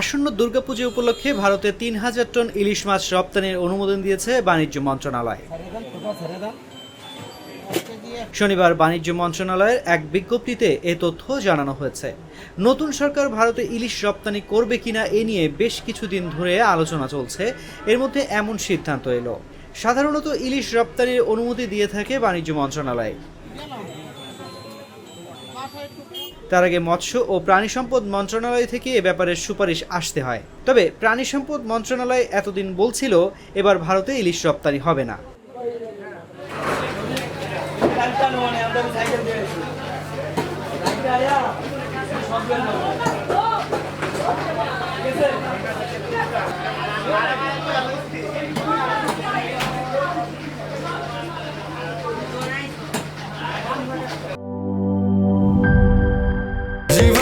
আসন্ন দুর্গাপুজো উপলক্ষে ভারতে তিন হাজার টন ইলিশ মাছ রপ্তানির অনুমোদন দিয়েছে বাণিজ্য মন্ত্রণালয়। শনিবার বাণিজ্য মন্ত্রণালয়ের এক বিজ্ঞপ্তিতে এ তথ্য জানানো হয়েছে। নতুন সরকার ভারতে ইলিশ রপ্তানি করবে কিনা এ নিয়ে বেশ কিছুদিন ধরে আলোচনা চলছে। এর মধ্যে এমন সিদ্ধান্ত এলো। সাধারণত ইলিশ রপ্তানির অনুমতি দিয়ে থাকে বাণিজ্য মন্ত্রণালয়। তার আগে মৎস্য ও প্রাণী সম্পদ মন্ত্রণালয় থেকে এ ব্যাপারে সুপারিশ আসতে হয়। তবে প্রাণী সম্পদ মন্ত্রণালয় এতদিন বলছিল, এবার ভারতে ইলিশ রপ্তানি হবে না।